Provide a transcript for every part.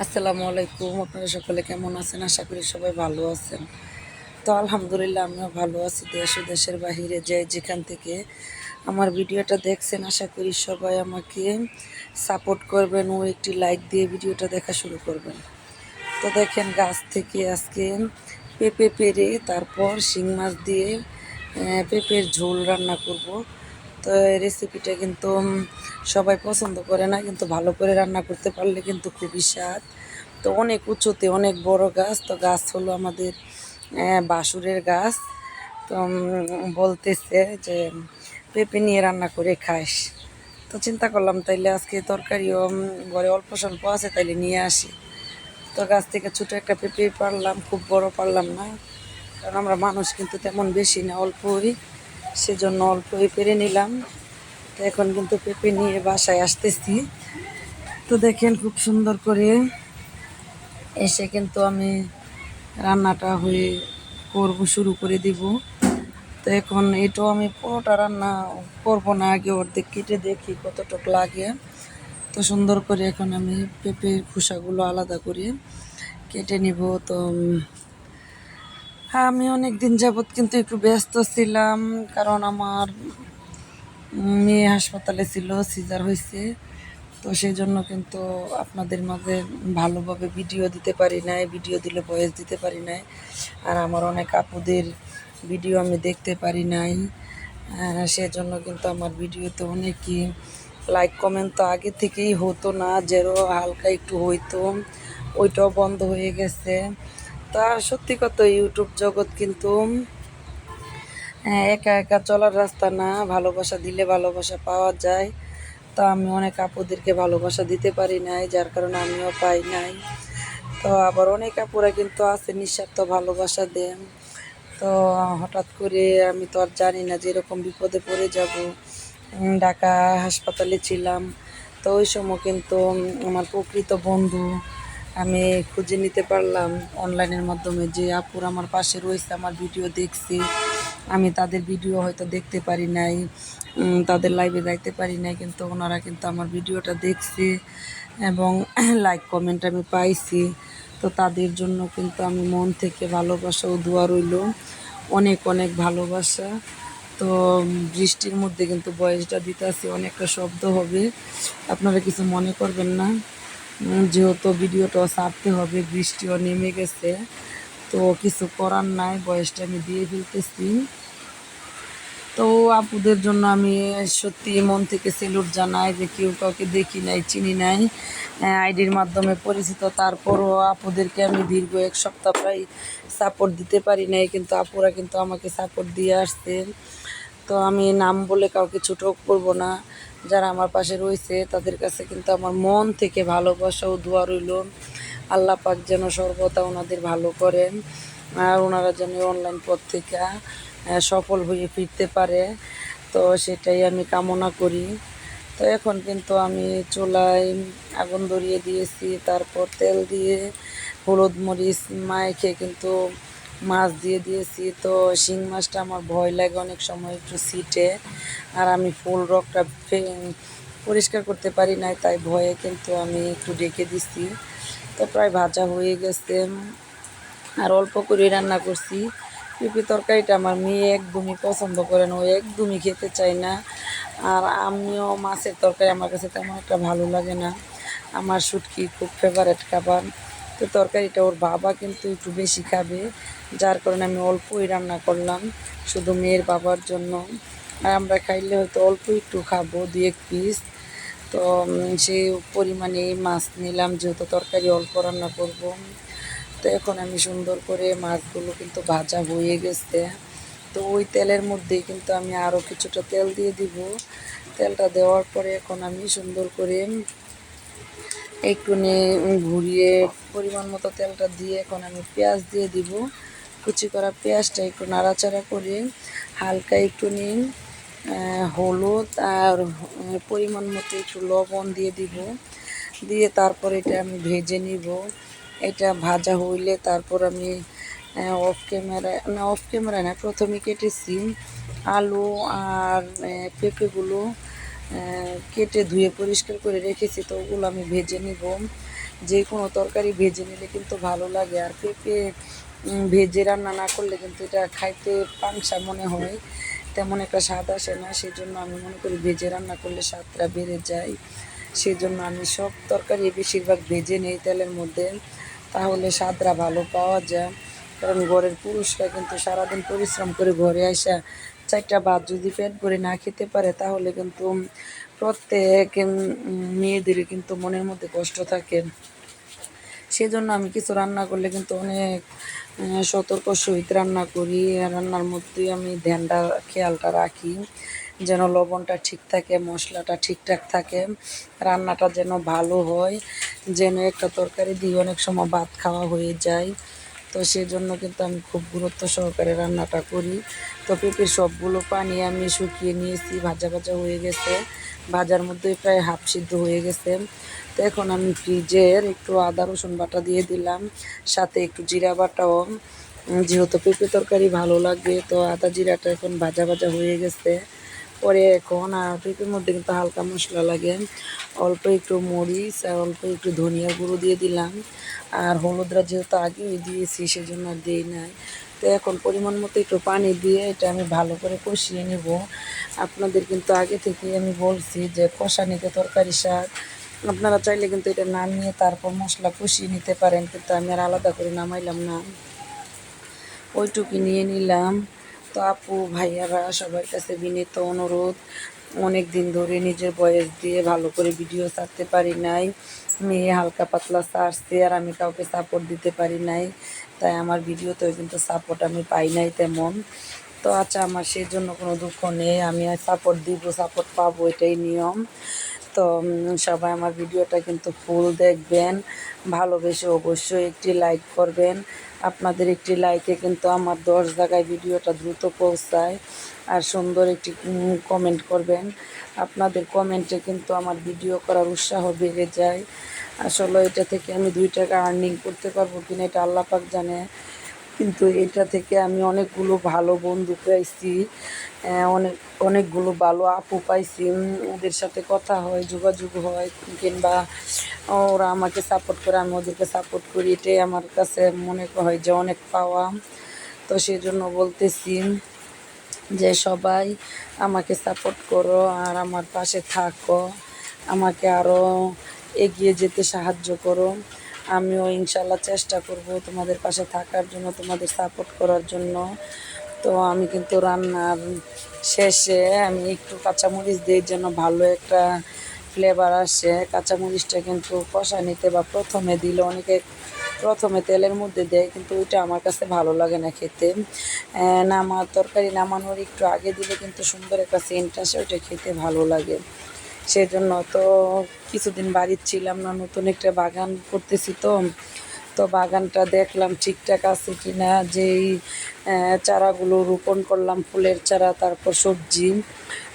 আসসালামু আলাইকুম, আপনারা সকলে কেমন আছেন? আশা করি সবাই ভালো আছেন। তো আলহামদুলিল্লাহ, আমিও ভালো আছি দেশ দেশের বাহিরে। যে যেখান থেকে আমার ভিডিওটা দেখছেন, আশা করি সবাই আমাকে সাপোর্ট করবেন ও একটি লাইক দিয়ে ভিডিওটা দেখা শুরু করবেন। তো দেখেন, গাছ থেকে আজকে পেঁপে পেরে, তারপর শিং মাছ দিয়ে পেঁপের ঝোল রান্না করব। তো রেসিপিটা কিন্তু সবাই পছন্দ করে না, কিন্তু ভালো করে রান্না করতে পারলে কিন্তু খুবই স্বাদ। তো অনেক উঁচুতে অনেক বড় গাছ, তো গাছ হলো আমাদের বাসুরের গাছ। তো বলতেছে যে, পেঁপে নিয়ে রান্না করে খাস। তো চিন্তা করলাম তাইলে আজকে তরকারিও ঘরে অল্প স্বল্প আছে, তাইলে নিয়ে আসি। তো গাছ থেকে ছোটো একটা পেঁপে পারলাম, খুব বড় পারলাম না, কারণ আমরা মানুষ কিন্তু তেমন বেশি না, অল্পই। সেজন্য অল্পই পেরে নিলাম। তো এখন কিন্তু পেঁপে নিয়ে বাসায় আসতেছি। তো দেখেন খুব সুন্দর করে এসে কিন্তু আমি রান্নাটা হয়ে করব, শুরু করে দিব। তো এখন এটাও আমি পুরোটা রান্না করব না, আগে অর্ধেক কেটে দেখি কতটুক লাগে। তো সুন্দর করে এখন আমি পেঁপের খোসাগুলো আলাদা করে কেটে নিব। তো হ্যাঁ আমি অনেক দিন যাবৎ কিন্তু একটু ব্যস্ত ছিলাম কারণ আমার মেয়ে হাসপাতালে ছিল সিজার হয়েছে। তো সেই জন্য কিন্তু আপনাদের মাঝে ভালোভাবে ভিডিও দিতে পারি নাই ভিডিও দিলে ভয়েস দিতে পারি নাই। আর আমার অনেক আপুদের ভিডিও আমি দেখতে পারি নাই। আহ, সেজন্য কিন্তু আমার ভিডিওতে অনেকই লাইক কমেন্ট তো আগে থেকেই হতো না যেরো হালকা একটু হইতো ওইটাও বন্ধ হয়ে গেছে। তা সত্যি কথা ইউটিউব জগৎ কিন্তু হ্যাঁ, একা একা চলার রাস্তা না ভালোবাসা দিলে ভালোবাসা পাওয়া যায়। তো আমি অনেক আপুদেরকে ভালোবাসা দিতে পারি নাই যার কারণে আমিও পাই নাই। তো আবার অনেক আপুরা কিন্তু আছে নিঃস্বার্থ ভালোবাসা দেন। তো হঠাৎ করে আমি তো আর জানি না যে এরকম বিপদে পড়ে যাব। ঢাকা হাসপাতালে ছিলাম। তো ওই সময় কিন্তু আমার প্রকৃত বন্ধু আমি খুঁজে নিতে পারলাম অনলাইনের মাধ্যমে যে আপুর আমার পাশে রয়েছে, আমার ভিডিও দেখছি। আমি তাদের ভিডিও হয়তো দেখতে পারি নাই তাদের লাইভে যাইতে পারি নাই, কিন্তু ওনারা কিন্তু আমার ভিডিওটা দেখছে এবং লাইক কমেন্ট আমি পাইছি। তো তাদের জন্য কিন্তু আমি মন থেকে ভালোবাসা ও দোয়া রইল। অনেক অনেক ভালোবাসা। তো বৃষ্টির মধ্যে কিন্তু বয়সটা দিতে আসি, অনেকটা শব্দ হবে। আপনারা কিছু মনে করবেন না। যেহেতু ভিডিওটাও ছাড়তে হবে, বৃষ্টিও নেমে গেছে, তো কিছু করার নাই, বয়সটা আমি দিয়ে ফেলতেছি। তো আপুদের জন্য আমি সত্যি মন থেকে সেলুট জানাই যে কেউ কাউকে দেখি নাই, চিনি নাই আইডির মাধ্যমে পরিচিত, তারপরও আপুদেরকে আমি দীর্ঘ এক সপ্তাহ প্রায় সাপোর্ট দিতে পারি নাই, কিন্তু আপুরা কিন্তু আমাকে সাপোর্ট দিয়ে আসছে। তো আমি নাম বলে কাউকে ছোটো করব না। যারা আমার পাশে রয়েছে, তাদের কাছে কিন্তু আমার মন থেকে ভালোবাসা ও দোয়া রইল। আল্লাহ পাক যেন সর্বদা ওনাদের ভালো করেন আর ওনারা যেন অনলাইন পত্রিকা সফল হয়ে ফিরতে পারে। তো সেটাই আমি কামনা করি। তো এখন কিন্তু আমি চুলায় আগুন ধরিয়ে দিয়েছি, তারপর তেল দিয়ে হলুদ মরিচ মাইখে কিন্তু মাছ দিয়ে দিয়েছি। তো শিং মাছটা আমার ভয় লাগে অনেক সময় একটু সিটে। আর আমি ফুল রকটা পরিষ্কার করতে পারি নাই, তাই ভয়ে কিন্তু আমি একটু ডেকে দিছি। তো প্রায় ভাজা হয়ে গেছে। আর অল্প করে রান্না করছি। পেঁপে তরকারিটা আমার মেয়ে একদমই পছন্দ করে না, ও একদমই খেতে চায় না। আর আমিও মাছের তরকারি আমার কাছে তেমন একটা ভালো লাগে না। আমার শুটকি খুব ফেভারেট খাবার। তো তরকারিটা ওর বাবা কিন্তু একটু বেশি খাবে, যার কারণে আমি অল্পই রান্না করলাম, শুধু মেয়ের বাবার জন্য। আর আমরা খাইলে হয়তো অল্প একটু খাব দু এক পিস তো সেই পরিমাণে মাছ নিলাম, যেহেতু তরকারি অল্প রান্না করব। তো এখন আমি সুন্দর করে মাছগুলো কিন্তু ভাজা হয়ে গেছে। তো ওই তেলের মধ্যেই কিন্তু আমি আরও কিছুটা তেল দিয়ে দিব। তেলটা দেওয়ার পরে এখন আমি সুন্দর করে একটু ঘুরিয়ে পরিমাণ মতো তেলটা দিয়ে এখন আমি পেঁয়াজ দিয়ে দিব। কুচি করা পেঁয়াজটা একটু নাড়াচাড়া করে হালকা একটু নিন হলুদ আর পরিমাণ মতো একটু লবণ দিয়ে দিব। দিয়ে তারপর এটা আমি ভেজে নিব। এটা ভাজা হইলে তারপর আমি অফ ক্যামেরা না অফ ক্যামেরা না, প্রথমে কেটেছি আলু আর পেঁপেগুলো কেটে ধুয়ে পরিষ্কার করে রেখেছি, তো ওগুলো আমি ভেজে নিব। যে কোনো তরকারি ভেজে নিলে কিন্তু ভালো লাগে। আর পেঁপে ভেজে রান্না না করলে কিন্তু এটা খাইতে পাংসা মনে হয়। তেমন একটা স্বাদ আসে না সেই জন্য আমি মনে করি ভেজে রান্না করলে স্বাদটা বেড়ে যায়। সেই জন্য আমি সব তরকারি বেশিরভাগ ভেজে নেই তেলের মধ্যে। তাহলে স্বাদটা ভালো পাওয়া যায়। কারণ ঘরের পুরুষরা কিন্তু সারাদিন পরিশ্রম করে ঘরে আসা চারটা ভাত যদি পেট ভরে না খেতে পারে, তাহলে কিন্তু প্রত্যেক মেয়েদের কিন্তু মনের মধ্যে কষ্ট থাকে। সেজন্য আমি কিছু রান্না করলে কিন্তু অনেক সতর্ক সহিত রান্না করি। রান্নার মধ্যে আমি ধ্যানটা, খেয়ালটা রাখি, যেন লবণটা ঠিক থাকে, মশলাটা ঠিকঠাক থাকে, রান্নাটা যেন ভালো হয়, যেন একটা তরকারি দিয়ে অনেক সময় ভাত খাওয়া হয়ে যায়। তো সেই জন্য কিন্তু আমি খুব গুরুত্ব সহকারে রান্নাটা করি। তো পেঁপের সবগুলো পানি আমি শুকিয়ে নিয়েছি, ভাজা ভাজা হয়ে গেছে। ভাজার মধ্যে প্রায় হাফ সিদ্ধ হয়ে গেছে। তো এখন আমি ফ্রিজের একটু আদা, রসুন বাটা দিয়ে দিলাম। সাথে একটু জিরা বাটাও। যেহেতু পেঁপে তরকারি ভালো লাগবে তো আদা জিরাটা এখন ভাজা ভাজা হয়ে গেছে। পরে এখন আর পেঁপের মধ্যে কিন্তু হালকা মশলা লাগে। অল্প একটু মরিচ আর অল্প একটু ধনিয়া গুঁড়ো দিয়ে দিলাম। আর হলুদরা যেহেতু আগেই দিয়েছি, সেজন্য আর দিই নাই। তো এখন পরিমাণ মতো একটু পানি দিয়ে এটা আমি ভালো করে কষিয়ে নেব। আপনাদের কিন্তু আগে থেকে আমি বলছি যে কষা নিতে তরকারি শাক, আপনারা চাইলে কিন্তু এটা নামিয়ে তারপর মশলা কষিয়ে নিতে পারেন, কিন্তু আমি আর আলাদা করে নামাইলাম না। ওইটুকু নিয়ে নিলাম। তো আপু, ভাইয়ারা সবার কাছে বিনীত অনুরোধ। অনেক দিন ধরে নিজের বয়স দিয়ে ভালো করে ভিডিও ছাড়তে পারি নাই। মেয়ে হালকা পাতলা ছাড়ছে আর আমি কাউকে সাপোর্ট দিতে পারি নাই। তাই আমার ভিডিওতেও কিন্তু সাপোর্ট আমি পাই নাই তেমন। তো আচ্ছা আমার সেই জন্য কোনো দুঃখ নেই। আমি সাপোর্ট দিব সাপোর্ট পাবো, এটাই নিয়ম। তো সবাই আমার ভিডিওটা কিন্তু ফুল দেখবেন। ভালোবেসে অবশ্যই একটি লাইক করবেন। আপনাদের একটি লাইকে কিন্তু আমার দশ জায়গায় ভিডিওটা দ্রুত পৌঁছায়। আর সুন্দর একটি কমেন্ট করবেন। আপনাদের কমেন্টে কিন্তু আমার ভিডিও করার উৎসাহ বেড়ে যায়। আসলে এটা থেকে আমি দুই টাকা আর্নিং করতে পারব কিনা এটা আল্লাহ পাক জানে। কিন্তু এটা থেকে আমি অনেকগুলো ভালো বন্ধু পাইছি অনেক, অনেকগুলো ভালো আপু পাইছি ওদের সাথে কথা হয়, যোগাযোগ হয়, কিংবা ওরা আমাকে সাপোর্ট করে, আমি ওদেরকে সাপোর্ট করি, এটাই আমার কাছে মনে হয় যে অনেক পাওয়া। তো সেই জন্য বলতেছি যে সবাই আমাকে সাপোর্ট করো আর আমার পাশে থাকো, আমাকে আরও এগিয়ে যেতে সাহায্য করো। আমিও ইনশাল্লাহ চেষ্টা করব তোমাদের পাশে থাকার জন্য, তোমাদের সাপোর্ট করার জন্য। তো আমি কিন্তু রান্নার শেষে আমি একটু কাঁচামরিচ দিই যেন ভালো একটা ফ্লেভার আসে। কাঁচামরিচটা কিন্তু কষা নিতে বা প্রথমে দিলে অনেকে প্রথমে তেলের মধ্যে দেয়, কিন্তু ওইটা আমার কাছে ভালো লাগে না খেতে। নামা তরকারি নামানোর একটু আগে দিলে কিন্তু সুন্দর একটা সেন্ট আসে, ওইটা খেতে ভালো লাগে। সেজন্য তো কিছুদিন বাড়ির ছিলাম না, নতুন একটা বাগান করতেছি তো। তো বাগানটা দেখলাম ঠিকঠাক আছে কি না যেই চারাগুলো রোপণ করলাম, ফুলের চারা, তারপর সবজি।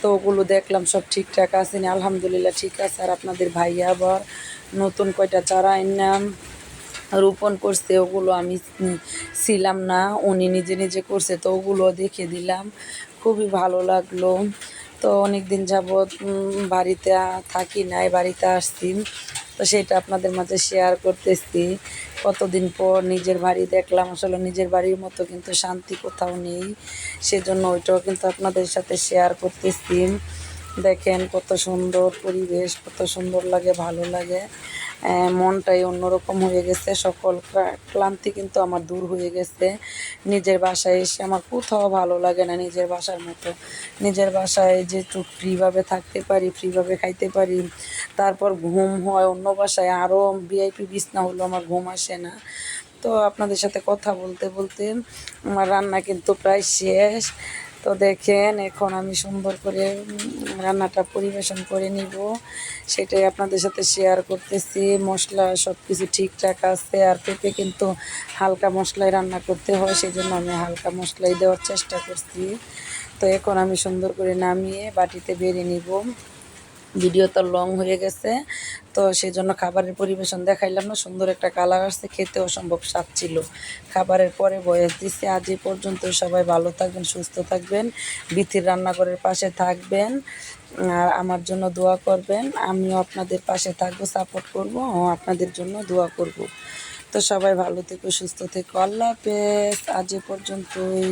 তো ওগুলো দেখলাম সব ঠিকঠাক আছে না, আলহামদুলিল্লাহ ঠিক আছে। আর আপনাদের ভাইয়া আবার নতুন কয়টা চারা আনলাম রোপণ করছে, ওগুলো আমি ছিলাম না, উনি নিজে নিজে করছে, তো ওগুলো দেখে দিলাম। খুবই ভালো লাগল। তো অনেক দিন যাবৎ বাড়িতে থাকি নাই, বাড়িতে আসছি। তো সেটা আপনাদের মাঝে শেয়ার করতেছি। কতদিন পর নিজের বাড়ি দেখলাম, আসলে নিজের বাড়ির মতো কিন্তু শান্তি কোথাও নেই। সেজন্য ওইটাও কিন্তু আপনাদের সাথে শেয়ার করতেছি। দেখেন কত সুন্দর পরিবেশ, কত সুন্দর লাগে, ভালো লাগে। মনটাই অন্যরকম হয়ে গেছে। সকল ক্লান্তি কিন্তু আমার দূর হয়ে গেছে। নিজের বাসায় এসে আমার কোথাও ভালো লাগে না নিজের বাসার মতো। নিজের বাসায় যে একটু ফ্রিভাবে থাকতে পারি ফ্রিভাবে খাইতে পারি, তারপর ঘুম হয় অন্য বাসায় আরও ভিআইপি বিছনা হলো, আমার ঘুম আসে না। তো আপনাদের সাথে কথা বলতে বলতে আমার রান্না কিন্তু প্রায় শেষ। তো দেখেন, এখন আমি সুন্দর করে রান্নাটা পরিবেশন করে নিব। সেটাই আপনাদের সাথে শেয়ার করতেছি। মশলা সব কিছু ঠিকঠাক আছে। আর পেঁপে কিন্তু হালকা মশলায় রান্না করতে হয় সেই জন্য আমি হালকা মশলাই দেওয়ার চেষ্টা করছি। তো এখন আমি সুন্দর করে নামিয়ে বাটিতে বেড়ে নিব। ভিডিও তো লং হয়ে গেছে, তো সেই জন্য খাবারের পরিবেশন দেখাইলাম না। সুন্দর একটা কালার আসছে, খেতে অসম্ভব স্বাদ ছিল। খাবারের পরে বয়স দিচ্ছে আজ এই পর্যন্ত সবাই ভালো থাকবেন, সুস্থ থাকবেন, বিথির রান্নাঘরের পাশে থাকবেন, আর আমার জন্য দোয়া করবেন। আমিও আপনাদের পাশে থাকব, সাপোর্ট করব আপনাদের জন্য দোয়া করব। তো সবাই ভালো থেকো, সুস্থ থেকো। আল্লাহ হাফেজ, আজ এ পর্যন্তই।